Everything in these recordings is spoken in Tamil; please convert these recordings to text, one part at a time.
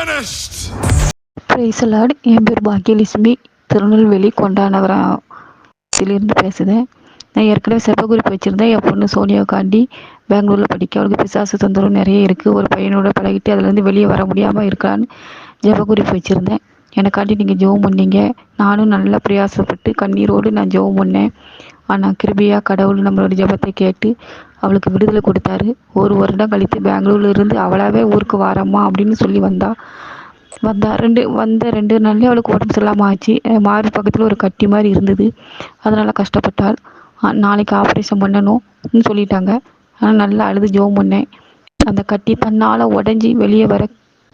finished. பிரைசலாட் என் பேர் பாக்கியலட்சுமி. திருநெல்வேலி கொண்டானவரத்திலிருந்து பேசுகிறேன் நான் ஏற்கனவே செப்பகுறிப்பு வச்சுருந்தேன். என் பொண்ணு சோனியாக்காண்டி பெங்களூரில் படிக்க. அவளுக்கு பிசாசு தொந்தரவு நிறைய இருக்குது ஒரு பையனோட பழகிட்டு அதுலேருந்து வெளியே வர முடியாமல் இருக்கான்னு ஜெபகுறிப்பு வச்சுருந்தேன். எனக்காண்டி நீங்கள் ஜெபம் பண்ணீங்க. நானும் நல்லா பிரயாசப்பட்டு கண்ணீரோடு நான் ஜெபம் பண்ணேன். ஆனால் கிருபியாக கடவுள் நம்மளோட ஜெபத்தை கேட்டு அவளுக்கு விடுதலை கொடுத்தாரு. ஒரு வருடம் கழித்து பெங்களூர்லேருந்து அவளாவே ஊருக்கு வாரம்மா அப்படின்னு சொல்லி வந்தா. வந்தா. ரெண்டு வந்த ரெண்டு நாள்லயே அவளுக்கு உடம்பு சரியில்லாமல் ஆச்சு. மாறு பக்கத்தில் ஒரு கட்டி மாதிரி இருந்தது. அதனால் கஷ்டப்பட்டாள். நாளைக்கு ஆப்ரேஷன் பண்ணணும்னு சொல்லிட்டாங்க. ஆனால் நல்லா அழுது ஜோம் பண்ணேன். அந்த கட்டி தன்னால் உடஞ்சி வெளியே வர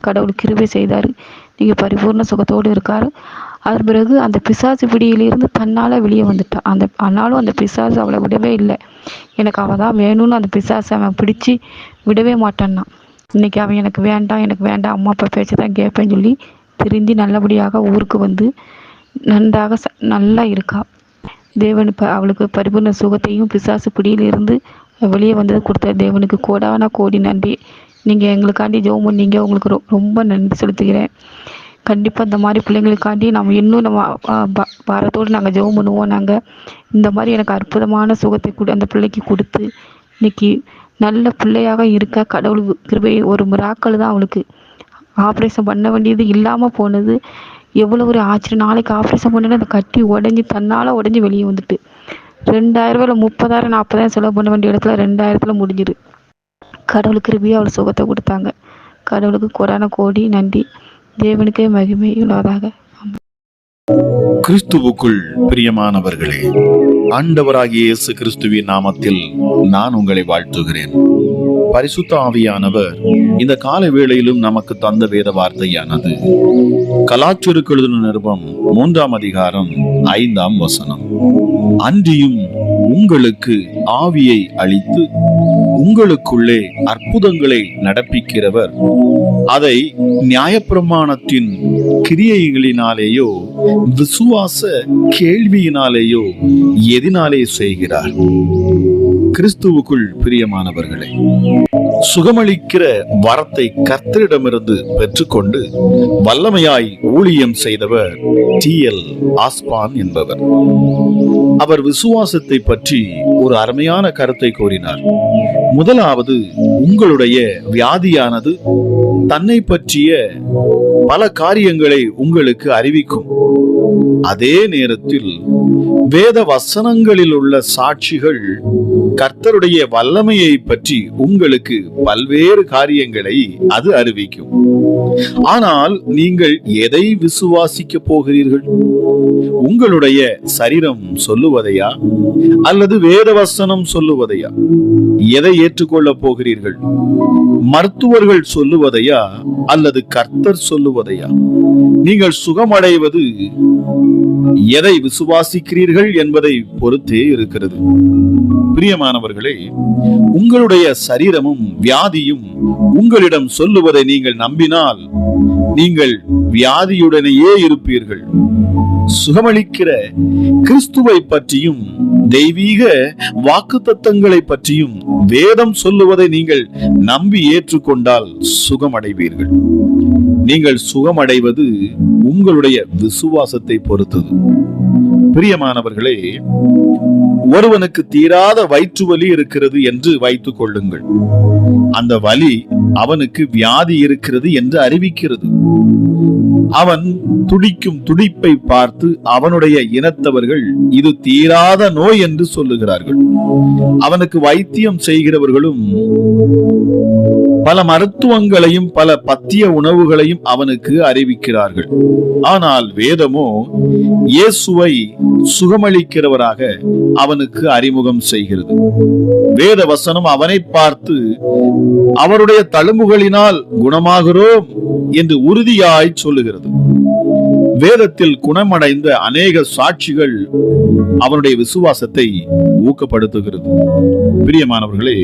கடவுள் கிருபை செய்தார். நீங்கள் பரிபூர்ண சுகத்தோடு இருக்கார். அதன் பிறகு அந்த பிசாசு பிடியிலிருந்து தன்னால் வெளியே வந்துட்டா. அந்த ஆனாலும் அந்த பிசாசு அவளை விடவே இல்லை. எனக்கு அவள் தான் வேணும்னு அந்த பிசாசை அவன் பிடிச்சி விடவே மாட்டான்னா. இன்னைக்கு அவன் எனக்கு வேண்டாம் எனக்கு வேண்டாம் அம்மா அப்பா பேச்சை தான் கேட்பேன்னு சொல்லி திருந்தி நல்லபடியாக ஊருக்கு வந்து நன்றாக ச- நல்லா இருக்கா. தேவன் இப்போ அவளுக்கு பரிபூர்ண சுகத்தையும் பிசாசு பிடியிலிருந்து வெளியே வந்தது கொடுத்த தேவனுக்கு கோடான கோடி நன்றி. நீங்கள் எங்களுக்காண்டி ஜெபம் பண்ணீங்க உங்களுக்கு ரொ- ரொம்ப நன்றி செலுத்துகிறேன். கண்டிப்பாக இந்த மாதிரி பிள்ளைங்களுக்காண்டி நம்ம இன்னும் நம்ம வாரத்தோடு பாரத்தோடு நாங்கள் ஜெபம் பண்ணுவோம். நாங்கள் இந்த மாதிரி எனக்கு அற்புதமான சுகத்தை கொடு அந்த பிள்ளைக்கு கொடுத்து இன்னைக்கு நல்ல பிள்ளையாக இருக்க கடவுள் கிருபை ஒரு மிராக்கள் தான் அவளுக்கு. ஆப்ரேஷன் பண்ண வேண்டியது இல்லாமல் போனது. எவ்வளோ ஒரு ஆச்சரியம். நாளைக்கு ஆப்ரேஷன் பண்ணணும் அந்த கட்டி உடஞ்சி தன்னால் உடஞ்சி வெளியே வந்துட்டு. ரெண்டாயிரம் ரூபாயில் முப்பதாயிரம் நாற்பதாயிரம் செலவு பண்ண வேண்டிய இடத்துல ரெண்டாயிரத்தில் முடிஞ்சிடு கடவுள் கிருபியாக அவள் சுகத்தை கொடுத்தாங்க. கடவுளுக்கு கொரோனா கோடி நன்றி. தேவனுக்கே மகிமை உள்ளதாக கிறிஸ்துவுக்குள் பிரியமானவர்களே ஆண்டவராகிய இயேசு கிறிஸ்துவின் நாமத்தில் நான் உங்களை வாழ்த்துகிறேன். பரிசுத்த ஆவியானவர் இந்த கால வேளையிலும் நமக்கு தந்த வேத வார்த்தையானது. கலாச்சுருக்கெழுதின நிருபம் மூன்றாம் அதிகாரம் ஐந்தாம் வசனம். அன்றியும் உங்களுக்கு ஆவியை அளித்து உங்களுக்குள்ளே அற்புதங்களை நடப்பிக்கிறவர். அதை நியாயப்பிரமாணத்தின் கிரியைகளினாலேயோ விசுவாச கேள்வியினாலேயோ எதினாலே செய்கிறார். கிறிஸ்துவுக்குள் பிரியமானவர்களே சுகமளிக்கிற வரத்தை கர்த்தரிடமிருந்து பெற்றுக்கொண்டு வல்லமையாய் ஊழியம் செய்தவர் டி எல் ஆஸ்பான் என்பவர். அவர் விசுவாசத்தை பற்றி ஒரு அருமையான கருத்தை கூறினார். முதலாவது உங்களுடைய வியாதியானது தன்னை பற்றிய பல காரியங்களை உங்களுக்கு அறிவிக்கும். அதே நேரத்தில் வேத வசனங்களில் உள்ள சாட்சிகள் கர்த்தருடைய வல்லமையை பற்றி உங்களுக்கு பல்வேறு காரியங்களை அது அறிவிக்கும். ஆனால் நீங்கள் எதை விசுவாசிக்க போகிறீர்கள்? உங்களுடைய சரீரம் சொல்லுவதையா? அல்லது வேத வசனம் சொல்லுவதையா? எதை ஏற்றுக்கொள்ளப் போகிறீர்கள்? மருத்துவர்கள் சொல்லுவதையா? அல்லது கர்த்தர் சொல்லுவதையா? நீங்கள் சுகமடைவது எதை விசுவாசிக்கிறீர்கள் என்பதை பொறுத்தே இருக்கிறது. பிரியமானவர்களே உங்களுடைய சரீரமும் வியாதியும் உங்களிடம் சொல்லுவதை நீங்கள் நம்பினால் நீங்கள் வியாதியுடனேயே இருப்பீர்கள். சுகமளிக்கிற கிறிஸ்துவை பற்றியும் தெய்வீக வாக்குத்தத்தங்களை பற்றியும் வேதம் சொல்லுவதை நீங்கள் நம்பி ஏற்றுக்கொண்டால் சுகமடைவீர்கள். நீங்கள் சுகமடைவது உங்களுடைய விசுவாசத்தை பொறுத்தது. பிரியமானவர்களே ஒருவனுக்கு தீராத வயிற்று வலி இருக்கிறது என்று வைத்துக் கொள்ளுங்கள். அந்த வலி அவனுக்கு வியாதி இருக்கிறது என்று அறிவிக்கிறது. அவன் துடிக்கும் துடிப்பை பார்த்து அவனுடைய இனத்தவர்கள் இது தீராத நோய் என்று சொல்லுகிறார்கள். அவனுக்கு வைத்தியம் செய்கிறவர்களும் பல மருத்துவங்களையும் பல பத்திய உணவுகளையும் அவனுக்கு அறிவிக்கிறார்கள். ஆனால் வேதமோ இயேசுவை சுகமளிக்கிறவராக அவனுக்கு அறிமுகம் செய்கிறது. வேத வசனம் அவனை பார்த்து அவருடைய தழும்புகளினால் குணமாகிறோம் என்று உறுதியாய் சொல்லுகிறது. வேதத்தில் குணமடைந்த அநேக சாட்சிகள் அவனுடைய விசுவாசத்தை ஊக்கப்படுத்துகிறது. பிரியமானவர்களே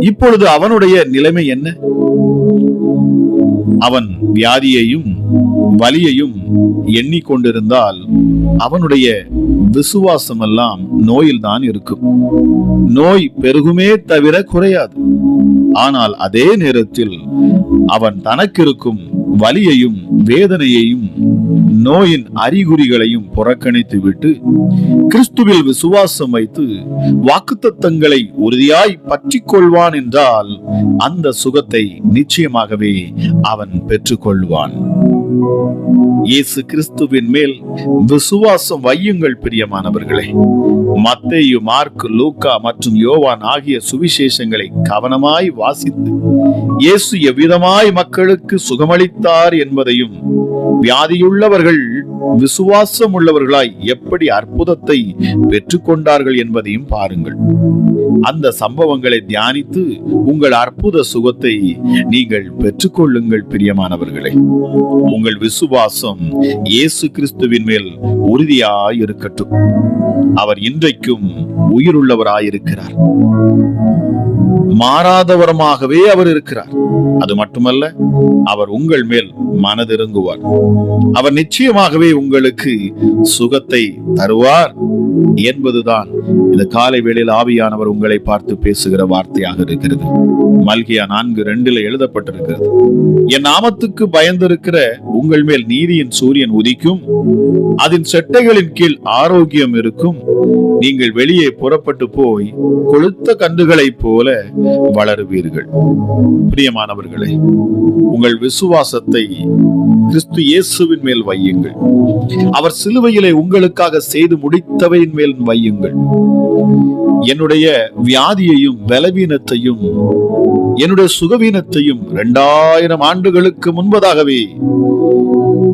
இப்பொழுது அவனுடைய நிலைமை என்ன? அவன் வியாதியையும் வலியையும் எண்ணிக்கொண்டிருந்தால் அவனுடைய விசுவாசம் எல்லாம் நோயில்தான் இருக்கும். நோய் பெருகுமே தவிர குறையாது. ஆனால் அதே நேரத்தில் அவன் தனக்கிருக்கும் வலியையும் வேதனையையும் நோயின் அறிகுறிகளையும் புறக்கணித்து விட்டு கிறிஸ்துவில் விசுவாசம் வைத்து வாக்குத்தத்தங்களை உறுதியாய் பற்றி கொள்வான் என்றால் அந்த சுகத்தை நிச்சயமாகவே அவன் பெற்றுக்கொள்வான். இயேசு கிறிஸ்துவின் மேல் விசுவாசம் வையுங்கள் பிரியமானவர்களே. மத்தேயு மார்க் லூக்கா மற்றும் யோவான் ஆகிய சுவிசேஷங்களை கவனமாய் வாசித்து இயேசு எவ்விதமாய் மக்களுக்கு சுகமளித்தார் என்பதையும் வியாதியுள்ளவர்கள் விசுவாசம் உள்ளவர்களாய் எப்படி அற்புதத்தை பெற்றுக்கொண்டார்கள் என்பதையும் பாருங்கள். அந்த சம்பவங்களை தியானித்து உங்கள் அற்புத சுகத்தை நீங்கள் பெற்றுக்கொள்ளுங்கள் பிரியமானவர்களே. உங்கள் விசுவாசம் இயேசு கிறிஸ்துவின் மேல் உறுதியாய் இருக்கட்டும் அவர் இன்றைக்கும் உயிருள்ளவராயிருக்கிறார். மாறாதவரமாகவே அவர் இருக்கிறார். அது மட்டுமல்ல அவர் உங்கள் மேல் மனதிறங்குவார் அவர் நிச்சயமாகவே உங்களுக்கு சுகத்தை தருவார் என்பதுதான் இந்த காலை வேளையில் ஆவியானவர் உங்களை பார்த்து பேசுகிற வார்த்தையாக இருக்கிறது. மல்கியா நான்கு ரெண்டுல எழுதப்பட்டிருக்கிறது. என் நாமத்துக்கு பயந்திருக்கிற உங்கள் மேல் நீதியின் சூரியன் உதிக்கும். அதன் செட்டைகளின் கீழ் ஆரோக்கியம் இருக்கும். நீங்கள் வெளியே புறப்பட்டு போய் கொளுத்த கன்றுகளைப் போல வளருவீர்கள். பிரியமானவர்களே உங்கள் விசுவாசத்தை கிறிஸ்து இயேசுவின் மேல் வையுங்கள். அவர் சிலுவையிலே உங்களுக்காக செய்து முடித்தவையின் மேல் வையுங்கள். என்னுடைய வியாதியையும் பலவீனத்தையும் என்னுடைய சுகவீனத்தையும் இரண்டாயிரம் ஆண்டுகளுக்கு முன்பதாகவே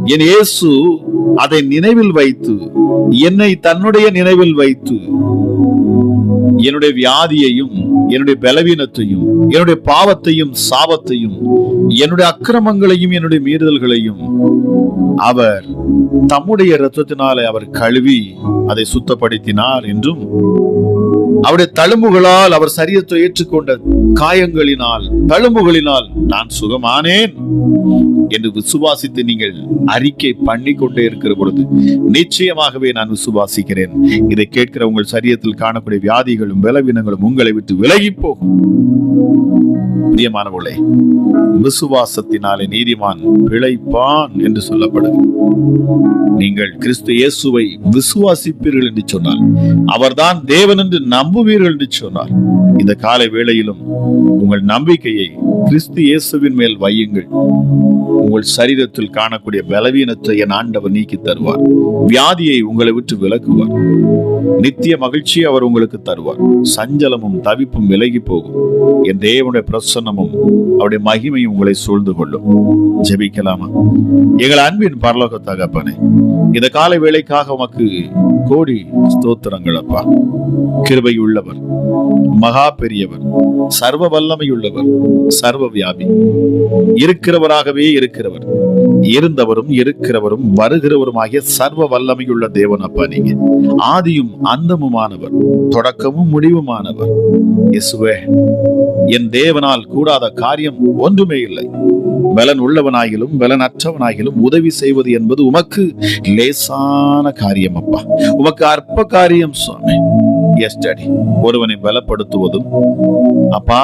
என் இயேசு அதை நினைவில் வைத்து என்னை தன்னுடைய நினைவில் வைத்து என்னுடைய வியாதியையும் என்னுடைய பலவீனத்தையும் என்னுடைய பாவத்தையும் சாபத்தையும் என்னுடைய அக்கிரமங்களையும் என்னுடைய மீறுதல்களையும் அவர் தம்முடைய இரத்தத்தினாலே அவர் கழுவி அதை சுத்தப்படுத்தினார் என்றும் அவருடைய தழும்புகளால் அவர் சரியத்தை ஏற்றுக்கொண்ட காயங்களினால் தழும்புகளினால் நான் சுகமானேன். என்று விசுவாசித்து நீங்கள் அறிக்கை பண்ணி கொண்டே இருக்கிற பொழுது நிச்சயமாகவே நான் விசுவாசிக்கிறேன். இதை கேட்கிற உங்கள் சரீரத்தில் காணக்கூடிய வியாதிகளும் பலவீனங்களும் உங்களை விட்டு விலகி போகும். பிரியமானவர்களே விசுவாசத்தினாலே நீதிமான் பிழைப்பான் என்று சொல்லப்படும் நீங்கள் கிறிஸ்து இயேசுவை விசுவாசிப்பீர்கள் என்று சொன்னால் அவர்தான் தேவன் என்று நம்புவீர்கள் என்று சொன்னார் இந்த காலை வேளையிலும் உங்கள் நம்பிக்கையை கிறிஸ்து இயேசுவின் மேல் வையுங்கள். உங்கள் சரீரத்தில் காணக்கூடிய பலவீனத்தை என் ஆண்டவர் நீக்கி தருவார். வியாதியை உங்களை விட்டு விலக்குவார். நித்திய மகிழ்ச்சியை அவர் உங்களுக்கு தருவார். சஞ்சலமும் தவிப்பும் விலகி போகும். என் தேவனுடைய பிரசன்னமும் அவருடைய மகிமையும் உங்களை சூழ்ந்து கொள்ளும். ஜெபிக்கலாமா? எங்கள் அன்பின் பரலோக தகப்பனே இந்த காலை வேலைக்காக உமக்கு கோடி ஸ்தோத்திரங்கள் அப்பா. கிருபை உள்ளவர் மகா பெரியவர் சர்வ வல்லமையுள்ளவர் சர்வ வியாபி. இருக்கிறவராகவே இருக்கிறவர். இருந்தவரும் இருக்கிறவரும் வருகிறவரும் ஆகிய சர்வ வல்லமையுள்ள தேவன் அப்பா நீங்க. ஆதியும் அந்தமுமானவர் தொடக்கமும் முடிவுமானவர். இயேசுவே என் தேவனால் கூடாத காரியம் ஒன்றுமே இல்லை. பலன் உள்ளவனாகிலும் பலன் அற்றவனாகிலும் உதவி செய்வது என்பது உமக்கு லேசான காரியம் அப்பா. உமக்கு அற்ப காரியம் சுவாமி. எஸ் டாடி ஒருவனை பலப்படுத்துவதும் அப்பா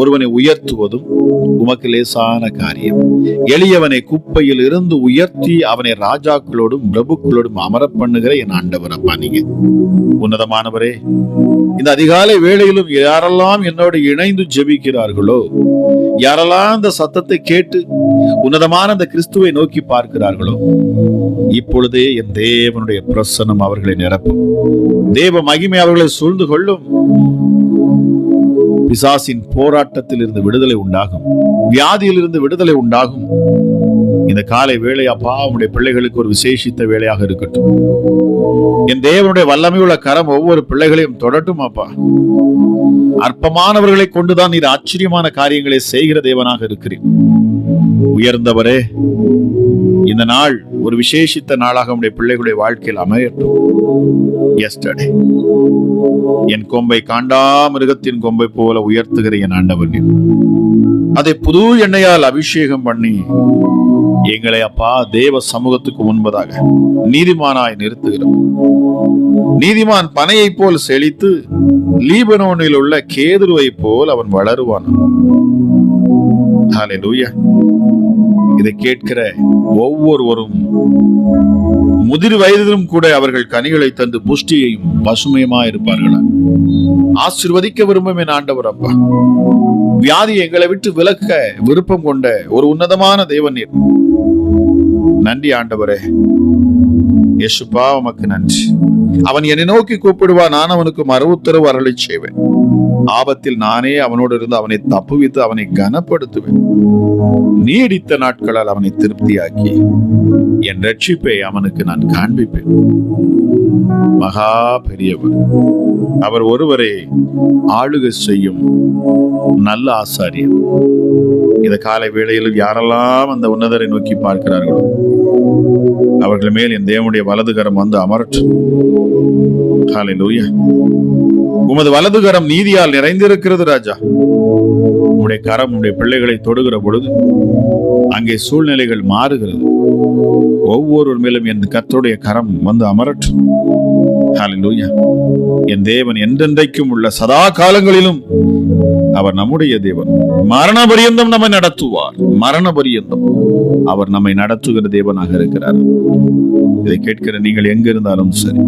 ஒருவனை உயர்த்துவதும் உமக்கு லேசான காரியம். எளியவனை குப்பையில் இருந்து உயர்த்தி அவனை ராஜாக்களோடும் பிரபுக்களோடும் அமர பண்ணுகிற என் ஆண்டவர் அப்பா நீங்க. உன்னதமானவரே இந்த அதிகாலை வேளையிலும் யாரெல்லாம் என்னோடு இணைந்து ஜெபிக்கிறார்களோ யாரெல்லாம் அந்த சத்தத்தை கேட்டு உன்னதமான அந்த கிறிஸ்துவை நோக்கி பார்க்கிறார்களோ இப்பொழுதே என் தேவனுடைய பிரசன்னம் அவர்களை நிரப்பும். தேவ மகிமை அவர்களை சூழ்ந்து கொள்ளும். பிசாசின் போராட்டத்தில் இருந்து விடுதலை உண்டாகும். வியாதியில் இருந்து விடுதலை உண்டாகும். இந்த காலை வேலை அப்பா உடைய பிள்ளைகளுக்கு ஒரு விசேஷித்த வேலையாக இருக்கட்டும். என் தேவனுடைய வல்லமை உள்ள கரம் ஒவ்வொரு பிள்ளைகளையும் தொடட்டும் அப்பா. அற்பமானவர்களை கொண்டுதான் நீர் ஆச்சரியமான காரியங்களை செய்கிற தேவனாக இருக்கிறேன் உயர்ந்தவரே இந்த நாள் ஒரு விசேஷித்த நாளாக உடைய பிள்ளைகளுடைய வாழ்க்கையில் அமையட்டும். எஸ்டர்டே என் கொம்பை காண்டா மிருகத்தின் கொம்பை போல உயர்த்துகிற என் ஆண்டவர் அதை புது எண்ணெயால் அபிஷேகம் பண்ணி எங்களை அப்பா தேவ சமூகத்துக்கு முன்பதாக நீதிமானாய் நிறுத்துகிறோம். நீதிமான் பனையைப் போல் செழித்து லீபனோனில் உள்ள கேதுருவை போல் அவன் வளருவான் இதை கேட்கிற ஒவ்வொருவரும் முதிர் வயதிலும் கூட அவர்கள் கனிகளை தந்து புஷ்டியையும் பசுமையுமா இருப்பார்களா? ஆசிர்வதிக்க விரும்பும் என் ஆண்டவர் அப்பா. வியாதி எங்களை விட்டு விலக்க விருப்பம் கொண்ட ஒரு உன்னதமான தேவன் நீர். நன்றி ஆண்டவரே. யேசுப்பா உமக்கு நன்றி. அவன் என்னை நோக்கி கூப்பிடுவான் நான் அவனுக்கு மறுவுத்தரவு அருளை செய்வேன் ஆபத்தில் நானே அவனோடு இருந்து அவனை தப்புவித்து அவனை கனப்படுத்துவேன். நீடித்த நாட்களால் அவனை திருப்தியாக்கி என் ரட்சிப்பை அவனுக்கு நான் காண்பிப்பேன். மகா பெரியவர் அவர் ஒருவரே ஆளுகை செய்யும் நல்ல ஆசாரியர். இந்த காலை வேளையில் யாரெல்லாம் அந்த உன்னதரை நோக்கி பார்க்கிறார்களோ அவர்கள் மேல் என் தேவனுடைய வலதுகரம் வந்து அமரட்டும். ஹalleluya. உமது வலதுகரம் நீதியால் நிறைந்திருக்கிறது ராஜா. உம்முடைய கரம் உடைய பிள்ளைகளை தொடுகிற பொழுது அங்கே சூழ்நிலைகள் மாறுகிறது. ஒவ்வொருவர் மேலும் என் கர்த்தருடைய கரம் வந்து அமரட்டும். ஹalleluya. என் தேவன் என்றென்றைக்கும் உள்ள சதா காலங்களிலும் அவர் நம்முடைய தேவன். மரண பரியந்தம் நம்மை நடத்துவார். மரண பரியந்தம் அவர் நம்மை நடத்துகிற தேவனாக இருக்கிறார். இதை கேட்கிற நீங்கள் எங்க இருந்தாலும் சரி.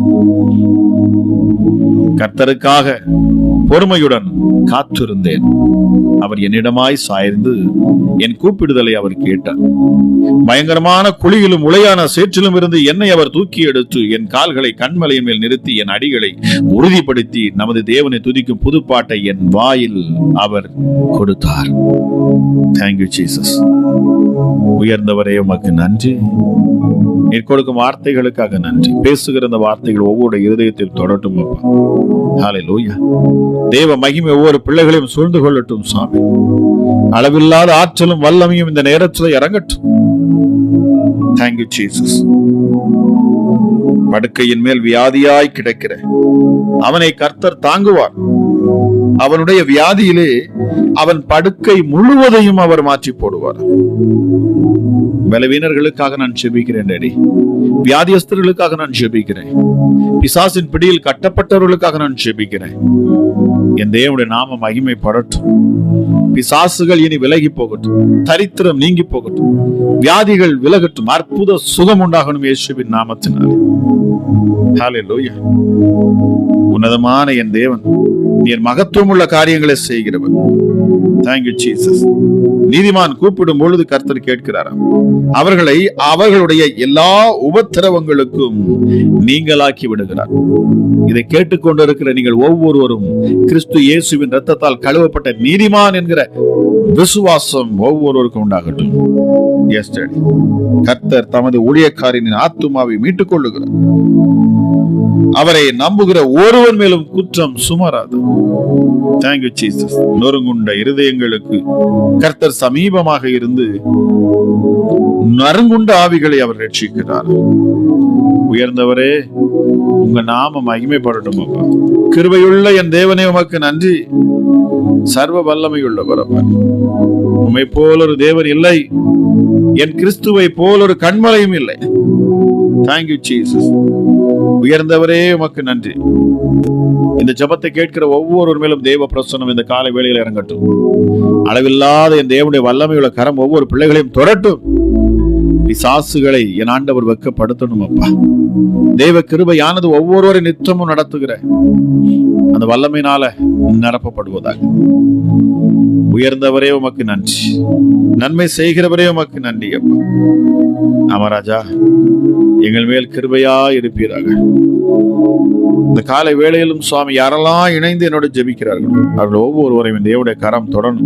கர்த்தருக்காக பொறுமையுடன் காத்திருந்தேன். அவர் என்னிடமாய் சாய்ந்து என் கூப்பிடுதலை அவர் கேட்டார். பயங்கரமான குழியிலும் உளையான சேற்றிலும் இருந்து என்னை அவர் தூக்கி எடுத்து என் கால்களை கண்மலையின் மேல் நிறுத்தி என் அடிகளை உறுதிப்படுத்தி நமது தேவனை துதிக்கும் புதுப்பாட்டை என் வாயில் அவர் கொடுத்தார். தேங்க்யூ ஜீசஸ் உயர்ந்தவரே உமக்கு நன்றி. நீர் கொடுக்கும் வார்த்தைகளுக்காக நன்றி. பேசுகிற அந்த வார்த்தைகள் ஒவ்வொரு இருதயத்தில் தொடட்டும் அப்பா. ஹalleluya தேவ மகிமை ஒவ்வொரு பிள்ளைகளையும் சூழ்ந்து கொள்ளட்டும் சாமி. அளவில்லாத ஆற்றலும் வல்லமையும் இந்த நேரத்தில் இறங்கட்டும். தேங்க்யூ ஜீசஸ் படுக்கையின் மேல் வியாதியாய் கிடக்கிற அவனை கர்த்தர் தாங்குவார். அவனுடைய வியாதியிலே அவன் படுக்கை முழுவதையும் அவர் மாற்றி போடுவார். பலவீனர்களுக்காக நான் செபிக்கிறேன் டேடி. வியாதியஸ்தர்களுக்காக நான் செபிக்கிறேன் பிசாசின் பிடியில் கட்டப்பட்டவர்களுக்காக நான் செபிக்கிறேன் என் தேவனுடைய நாம மகிமைப்படட்டும். பிசாசுகள் இனி விலகி போகட்டும். தரித்திரம் நீங்கி போகட்டும். வியாதிகள் விலகட்டும். அற்புத சுகம் உண்டாகணும் இயேசுவின் நாமத்தினாலே. உன்னதமான என் தேவன் நீர் மகத்துவம் உள்ள காரியங்களை செய்கிறவன் தேங்க்யூ ஜீசஸ் நீதிமான் கூப்பிடும் பொழுது கர்த்தர் கேட்கிறாராம். அவர்களை அவர்களுடைய எல்லா உபத்திரவங்களுக்கும் நீங்களாக்கி விடுகிறார். இதை கேட்டுக்கொண்டிருக்கிற நீங்கள் ஒவ்வொருவரும் கிறிஸ்து இயேசுவின் ரத்தத்தால் கழுவப்பட்ட நீதிமான் என்கிற விசுவாசம் ஒவ்வொருவருக்கும் உண்டாகட்டும். கர்த்தர் தமது ஊழியக்காரனின் ஆத்துமாவை மீட்டுக் கொள்ளுகிறார் அவரை நம்புகிற ஒருவன் மேலும் குற்றம் சுமராது. தேங்க்யூ ஜீசஸ் நொறுங்குண்ட இருதயங்களுக்கு கர்த்தர் சமீபமாக இருந்து நறுங்குண்ட ஆவிகளை அவர் ரட்சிக்கிறார். உயர்ந்தவரே உங்க நாம மகிமைப்படட்டும் அப்பா. கிருபையுள்ள என் தேவனே உமக்கு நன்றி. சர்வ வல்லமையுள்ளவர் அப்பா உண்மை போல் ஒரு தேவர் இல்லை. என் கிறிஸ்துவை போல் ஒரு கண்மலையும் இல்லை. தேங்க்யூ ஜீசஸ் உயர்ந்தவரே உமக்கு நன்றி. இந்த ஜெபத்தை கேட்கிற ஒவ்வொரு மேலும் தேவ பிரசன்னம் இந்த காலை வேளையில் இறங்கட்டும். அளவில்லாத என் தேவனுடைய வல்லமையுள்ள கரம் ஒவ்வொரு பிள்ளைகளையும் தொடட்டும். பிசாசுகளை என் ஆண்டவர் வெக்கப்படுத்தணும் அப்பா. தேவ கிருபையானது ஒவ்வொருவரை நித்தமும் நடத்துகிற அந்த வல்லமையினால நிரப்பப்படுவதாக. உயர்ந்தவரே உமக்கு நன்றி. நன்மை செய்கிறவரே உமக்கு நன்றி அப்பா. அமராஜா எங்கள் மேல் கிருபையா இருப்பீராக. இந்த காலை வேளையிலும் சுவாமி யாரெல்லாம் இணைந்து என்னோட ஜெபிக்கிறார்கள் அவர்கள் ஒவ்வொருவரையும் தேவனுடைய கரம் தொடரும்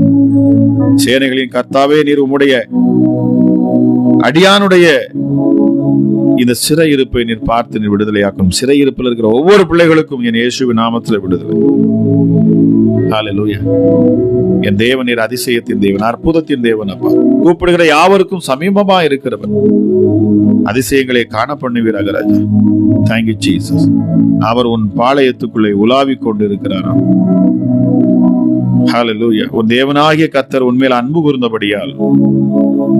சேனைகளின் கர்த்தாவே நீர் உம்முடைய அடியானுடைய இந்த சிறை இருப்பை நீர் பார்த்து நீர் விடுதலையாக்கும். சிறை இருப்பில் இருக்கிற ஒவ்வொரு பிள்ளைகளுக்கும் என் இயேசுவின் நாமத்தில் விடுதலை. என் தேவன் நீர் அதிசயத்தின் தேவன் அற்புதத்தின் தேவன் அப்பா. கூப்பிடுகிற யாவருக்கும் சமீபமா இருக்கிறவன் அதிசயங்களை காண பண்ணுவீராக ராஜா தேங்க்யூ ஜீசஸ் அவர் உன் பாளையத்துக்குள்ளே உலாவிக் கொண்டிருக்கிறாராம். ஹalleluya. உன் தேவனாகிய கத்தர் உண்மையில் அன்பு கூர்ந்தபடியால்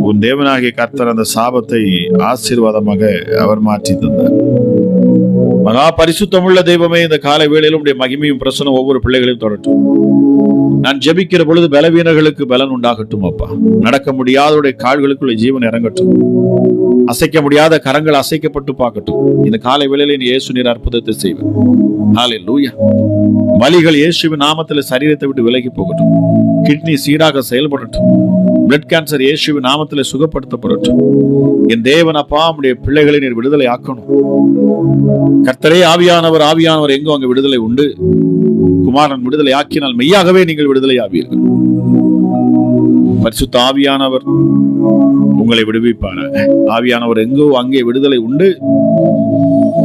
உன் தேவனாகிய கத்தர் அந்த சாபத்தை ஆசீர்வாதமாக அவர் மாற்றி தந்தார். மகா பரிசுத்தமுள்ள தெய்வமே இந்த கால வேளையிலும் உடைய மகிமையும் பிரசனம் ஒவ்வொரு பிள்ளைகளையும் தொடரட்டும் நான் ஜெபிக்கிற பொழுது பலவீனர்களுக்கு பலன் உண்டாகட்டும் அப்பா. நடக்க முடியாதவருடைய கால்களுக்குள்ள ஜீவன் இறங்கட்டும். அசைக்க முடியாத கரங்கள் அசைக்கப்பட்டு பார்க்கட்டும். இந்த காலை வேளையில் நீ இயேசு நீர் அற்புதத்தை செய்வேன் லூயா வலிகள் இயேசுவின் நாமத்துல சரீரத்தை விட்டு விலகி போகட்டும். கிட்னி சீராக செயல்படட்டும். பிளட் கேன்சர் இயேசுவின் நாமத்துல சுகப்படுத்தப்படட்டும். என் தேவன் அப்பா உடைய பிள்ளைகளை நீர் விடுதலை ஆக்கணும். கர்த்தரே ஆவியானவர் ஆவியானவர் எங்கும் அங்க விடுதலை உண்டு. குமாரன் விடுதலை ஆக்கினால் மெய்யாகவே நீங்கள் விடுதலை ஆவீர்கள் பரிசுத்த ஆவியானவர் உங்களை விடுவிப்பாராக. ஆவியானவர் எங்கோ அங்கே விடுதலை உண்டு.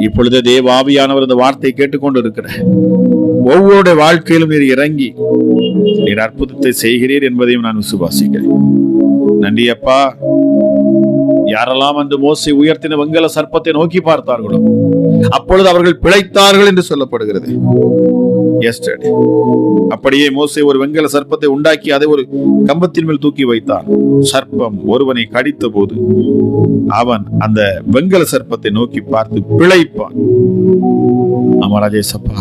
இப்பொழுது தேவ ஆவியானவர் இந்த வார்த்தை கேட்டுக்கொண்டு இருக்கிற ஒவ்வொரு வாழ்க்கையிலும் நீர் இறங்கி நீர் அற்புதத்தை செய்கிறீர் என்பதையும் நான் விசுவாசிக்கிறேன். நன்றி அப்பா. யாரெல்லாம் அன்று மோசை உயர்த்தின வெங்கல சர்ப்பத்தை நோக்கி பார்த்தார்களோ அப்பொழுது அவர்கள் பிழைத்தார்கள் என்று சொல்லப்படுகிறது. Yesterday. அப்படியே மோசே ஒரு வெங்கல சர்ப்பத்தை உண்டாக்கி அதை ஒரு கம்பத்தின் மேல் தூக்கி வைத்தான். சர்ப்பம் ஒருவனை கடித்த போது அவன் அந்த வெங்கல சர்ப்பத்தை நோக்கி பார்த்து பிழைப்பான். ஆமா ராஜேசப்பா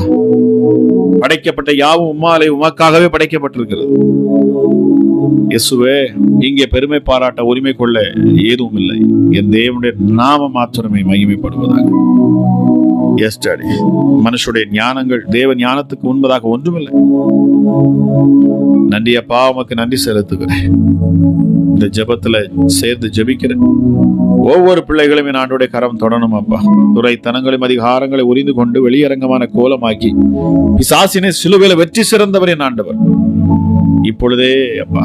படைக்கப்பட்ட யாவும் உம்மாலே உமக்காகவே படைக்கப்பட்டிருக்கிறது. இயேசுவே இங்கே பெருமை பாராட்ட உரிமை கொள்ள ஏதும் இல்லை. என் தேவனுடைய நாம மாத்திரமே மகிமைப்படுவதாக. எஸ்டடி மனுஷுடைய ஞானங்கள் தேவ ஞானத்துக்கு உண்பதாக ஒன்றுமில்லை. நன்றி அப்பா உமக்கு நன்றி செலுத்துகிறேன். இந்த ஜெபத்துல சேர்ந்து ஜெபிக்கிறேன். ஒவ்வொரு பிள்ளைகளும் என் ஆண்டோடைய கரம் தொடணும் அப்பா. துறைத்தனங்களையும் அதிகாரங்களை உரிந்து கொண்டு வெளியரங்கமான கோலமாக்கி பிசாசினை சிலுவையில வெற்றி சிறந்தவர் என் ஆண்டவர். இப்பொழுதே அப்பா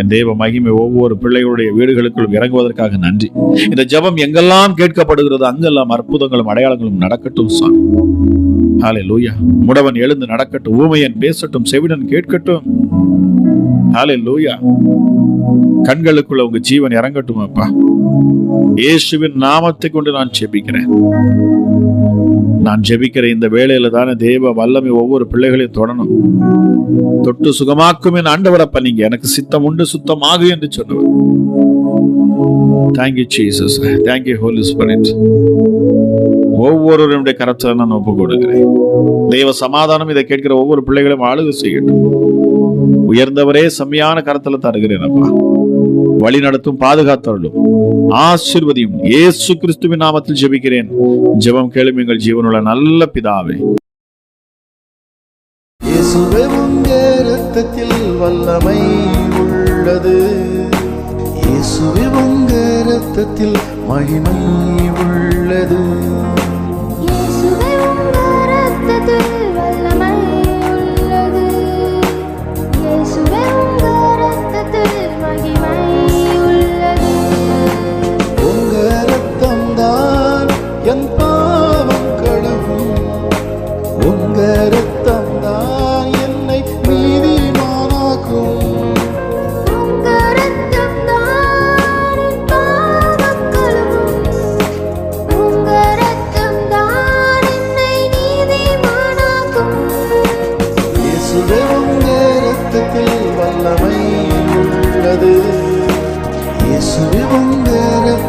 என் தேவ மகிமை ஒவ்வொரு பிள்ளைகளுடைய வீடுகளுக்குள்ளும் இறங்குவதற்காக நன்றி. இந்த ஜபம் எங்கெல்லாம் கேட்கப்படுகிறது அங்கெல்லாம் அற்புதங்களும் அடையாளங்களும் நடக்கட்டும் சாமி ஹாலே லூயா முடவன் எழுந்து நடக்கட்டும் ஊமையன் பேசட்டும் செவிடன் கேட்கட்டும். ஹாலே லூயா கண்களுக்குள்ள உங்க ஜீவன் இறங்கட்டும் அப்பா. இயேசுவின் நாமத்தை கொண்டு நான் ஜெபிக்கிறேன். நான் ஜெபிக்கிற இந்த வேலையில தானே தேவ வல்லமை ஒவ்வொரு பிள்ளைகளையும் தொடணும். தொட்டு சுகமாக்கும் என் ஆண்டவரப்ப நீங்க. எனக்கு சித்தம் உண்டு சுத்தமாகு என்று சொன்னவர். Thank you Jesus thank you holy spirit ஒவ்வொருவருடைய கரத்தை நான் ஒப்பு கொடுக்கிறேன். தெய்வ சமாதானம் இதை கேட்கிற ஒவ்வொரு பிள்ளைகளும் ஆளுகை செய்யட்டும். உயர்ந்தவரே செம்மையான கரத்தில் தருகிறேன் அப்பா. வழி நடத்தும் பாதுகாத்தருளும். ஆசிர்வதியும். ஏசு கிறிஸ்துவின் நாமத்தில் ஜெபிக்கிறேன். ஜெபம் கேளும் எங்கள் ஜீவனுள்ள நல்ல பிதாவே. இயேசுவும் உங்க வல்லமை உள்ளது. இயேசுவும் உங்க மகிமை உள்ளது.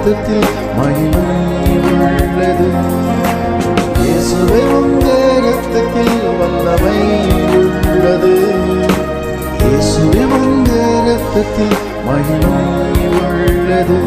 சத்தத்தில் மகிமை உள்ளது இயேசுவை உங்கள் ரத்தத்தில் வல்லமை உள்ளது. இயேசுவை உங்கள் மகிமை உள்ளது